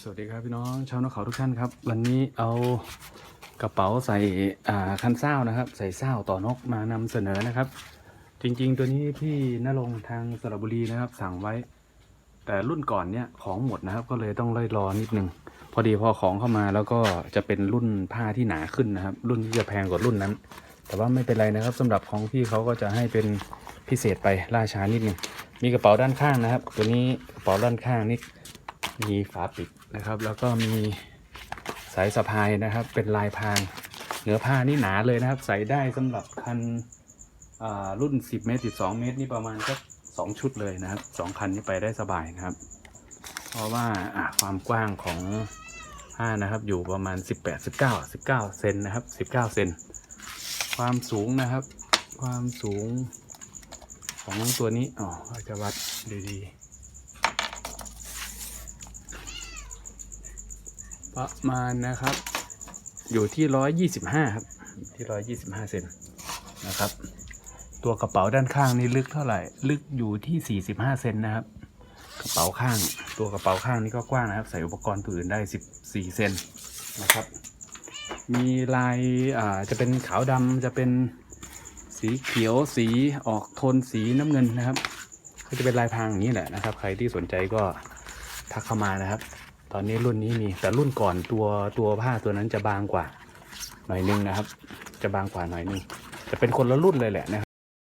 สวัสดีครับพี่น้องชาวนกเขาทุกท่านครับ วันนี้เอากระเป๋าใส่อ่าคันเศร้านะครับ ใส่เศร้าต่อนกมานำเสนอนะครับ จริงๆ ตัวนี้พี่นรงทางสระบุรีนะครับ สั่งไว้ แต่รุ่นก่อนเนี่ยของหมดนะครับ ก็เลยต้องไล่รอนิดนึงพอดีพอของเข้ามาแล้วก็จะเป็นรุ่นผ้าที่หนาขึ้นนะครับ รุ่นที่จะแพงกว่ารุ่นนั้น แต่ว่าไม่เป็นไรนะครับสำหรับของพี่เขาก็จะให้เป็นพิเศษไปล่าช้านิดนึงมีกระเป๋าด้านข้างนะครับ ตัวนี้กระเป๋าด้านข้างนี่ มีฝาปิดนะครับ แล้วก็มีสายสะพายนะครับ เป็นลายพางเนื้อผ้านี่หนาเลยนะครับ ใส่ได้สำหรับคันรุ่น 10 เมตร 12 เมตร นี่ประมาณก็สองชุดเลยนะครับสองคันนี้ไปได้สบายนะครับ เพราะว่าอ่าความกว้างของผ้านะครับ อยู่ประมาณ 18 19 19เซนนะครับ 19เซนความสูงนะครับ ความสูงของตัวนี้อ๋อจะวัดดีๆ ประมาณนะครับ อยู่ที่ร้อยยี่สิบห้าครับ ที่ร้อยยี่สิบห้าเซนนะครับ ตัวกระเป๋าด้านข้างนี่ลึกเท่าไหร่ ลึกอยู่ที่สี่สิบห้าเซนนะครับ กระเป๋าข้าง ตัวกระเป๋าข้างนี่ก็กว้างนะครับ ใส่อุปกรณ์ตัวอื่นได้สิบสี่เซนนะครับ มีลายอ่าจะเป็นขาวดำจะเป็นสีเขียวสีออกโทนสีน้ำเงินนะครับ ก็จะเป็นลายพรางอย่างนี้แหละนะครับ ใครที่สนใจก็ทักเข้ามานะครับ ตอนนี้รุ่นนี้มีแต่รุ่นก่อนตัวตัวผ้าตัวนั้นจะบางกว่าหน่อยนึงนะครับ จะบางกว่าหน่อยนึงจะเป็นคนละรุ่นเลยแหละนะครับ